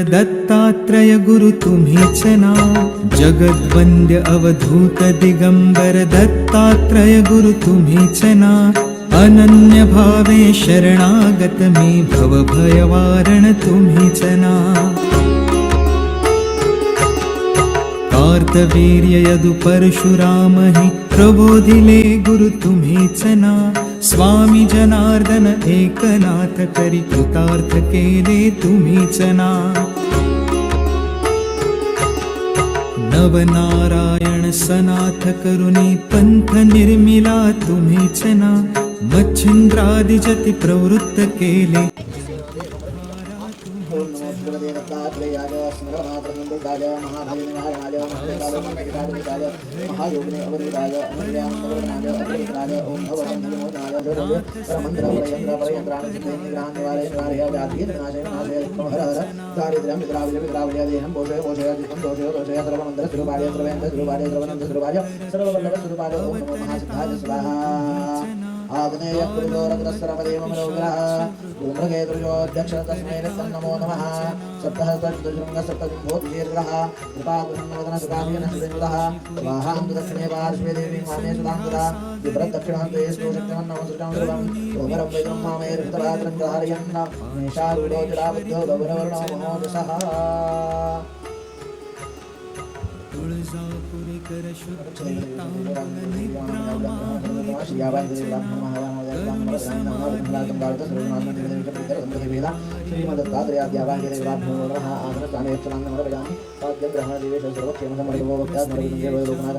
दत्तात्रय गुरु तुम्हीच ना जगद्वंद्य अवधूत दिगंबर दत्तात्रय गुरु तुम्हीच ना अनन्य भावे शरणागत मी भव भयवारण तुम्हीच ना कार्तवीर्य यदु परशुराम हि प्रबोधिले गुरु तुम्हीच ना स्वामी जनार्दन एकनाथ करी कृतार्थ केले तुम्हीच ना नवनारायण सनाथ करुणी पंथ निर्मिला तुम्हीच ना मच्छिंद्रादि प्रवृत्त केले। दत्तात्रेयाय स्मरणात्रन्दुकाय महाभयनिवारणाय महाकालमण्डिताय महायोगिने अवधूताय अमूल्यान्तवर्णाय अवधूताय ओम भगवन् धर्मोदाय हर हर दारिद्र्यं विद्रावय विद्रावय देहं पोषय पोषय जितं दोषय दोषय सर्वमन्त्र सुरूपाय सर्वेन्द्र सुरूपाय सर्वनन्द सुरूपाय सर्ववल्लभ ओम नमो महासिद्धाय स्वाहा आग्नेय कृतोरग्रस्वरपदेव मनोग्रह धूम्रके दुर्योऽध्यक्ष तस्मै नमो नमः सप्तः तद्दुर्गः सप्तविंभोतिदीर्घः कृपागुणवदन पार्श्वे देवीं मामे सुतां तदा विप्रदक्षिणान्ते ओमरं वैद्यं मामे गौरवर्णो महोदशः ാണ്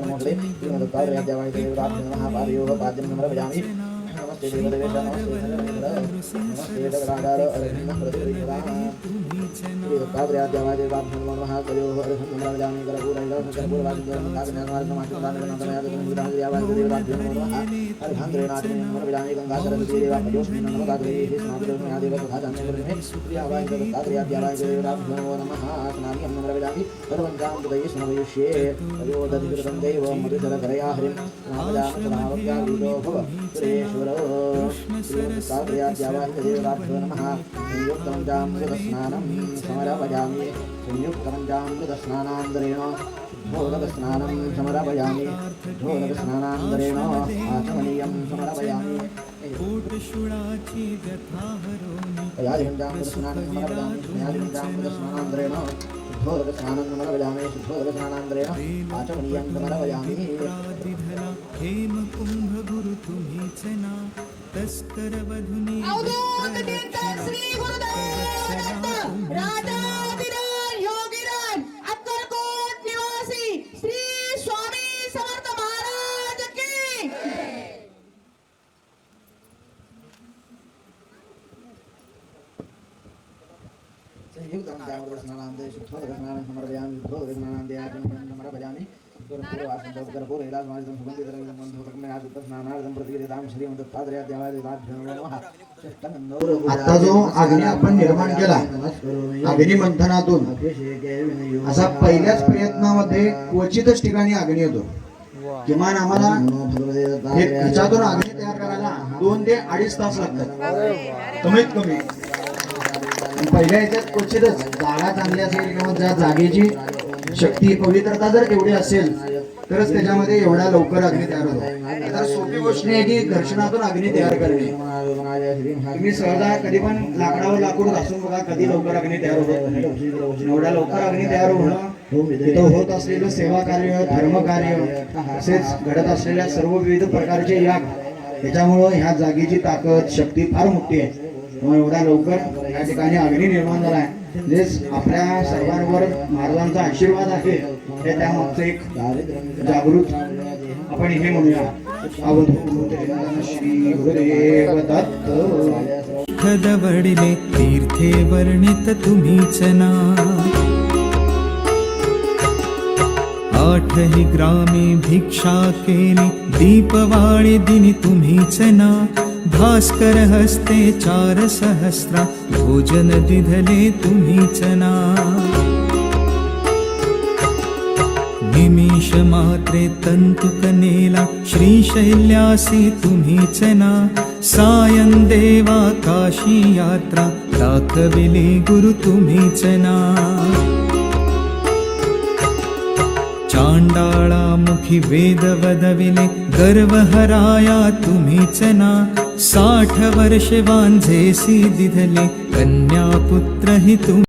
നമസ്തേ ദേവദേവേശ നമസ്തേ നമസ്തേ രാധാരോ അരവിന്ദ പ്രതിപുരീകരാ प्रतिगृहीताः श्रीदत्तात्रेयाद्यावाहिदेवाभ्यो नमः नमः अर्हान्द्रेणात्मने नमरविदामि गङ्गासरस्वतीदेवाभ्योऽस्मि नमो दात्रेः स्नापिदोषमयादेव तथा जाम्यकृतिमे श्रीयावाहिदेवत्तात्रेयाद्यावाहिदेवाभ्यो नमः स्नामि अहं नमरविदामि सर्वञ्चां हृदये स्मरयिष्ये तयोदधिकृतं दैवं मधुसरकरया हरिं नामजामसभावज्ञावीतो भव सुरेश्वरो श्रीमत्तात्रेयाद्यावाहिदेवाभ्यो नमः संयुक्तमञ्चामृतस्नानं समरभजामि संयुक्तमञ्चामृतस्नानान्तरेण ढोलकस्नानं समरभयामि ढोलकस्नानान्तरेण आचमनीयं समरभयामि कोटशुळाची व्यथा हरोमि यादिगञ्चामृतस्नानं समरभयामि यादिगञ्चामृतस्नानान्तरेण ढोलकस्नानं समरभयामि ढोलकस्नानान्तरेण आचमनीयं समरभयामि राधिधला हेम कुंभ गुरु तुम्हीच ना तस्कर वधुनी संयुक्तमञ्चामृतस्नानान्ते शुद्धोदकस्नानं समर्पयामि शुद्धोदकस्नानान्ते नमः आता जो अग्नी आपण निर्माण केला अग्निमंथनातून असा पहिल्याच प्रयत्नामध्ये क्वचितच ठिकाणी अग्नी येतो किमान आम्हाला ह्याच्यातून अग्नी तयार करायला दोन ते अडीच तास लागतात. कमीत कमी. पहिल्या याच्यात क्वचितच जागा चांगली असेल किंवा ज्या जागेची शक्ती पवित्रता जर तेवढी असेल तरच त्याच्यामध्ये एवढ्या लवकर अग्नी तयार होतो. आता सोपी गोष्ट आहे की घर्षणातून अग्नी तयार करणे. तुम्ही सहजा कधी पण लाकडावर लाकूड घासून बघा कधी लवकर अग्नी तयार होत. एवढ्या लवकर अग्नी तयार होणं तिथं होत असलेलं सेवा कार्य धर्म कार्य तसेच घडत असलेल्या सर्व विविध प्रकारचे याग त्याच्यामुळं ह्या जागेची ताकद शक्ती फार मोठी आहे. एवढ्या लवकर या ठिकाणी अग्नी निर्माण झाला आहे म्हणजेच आपल्या सर्वांवर महाराजांचा आशीर्वाद आहे हे त्यामागचं एक जागृत आपण हे म्हणूया. अवधूत श्री गुरुदेव दत्त. खदवडिले तीर्थे वर्णित तुम्हीच ना आठही ग्रामे भिक्षा केली दीपवाळी दिनी तुम्हीच ना भास्कर हस्ते चार सहस्रा भोजन दिधले तुम्हीच ना. निमिष मात्रे तंतुकनेला श्रीशैल्यासी तुम्हीच ना. सायं देवा काशी यात्रा दाखविले गुरु तुम्हीच ना. चांडाळा मुखी वेद वदविले गर्व हराया तुम्हीच ना. साठ वर्ष वांझेसी दिधले कन्या पुत्र हि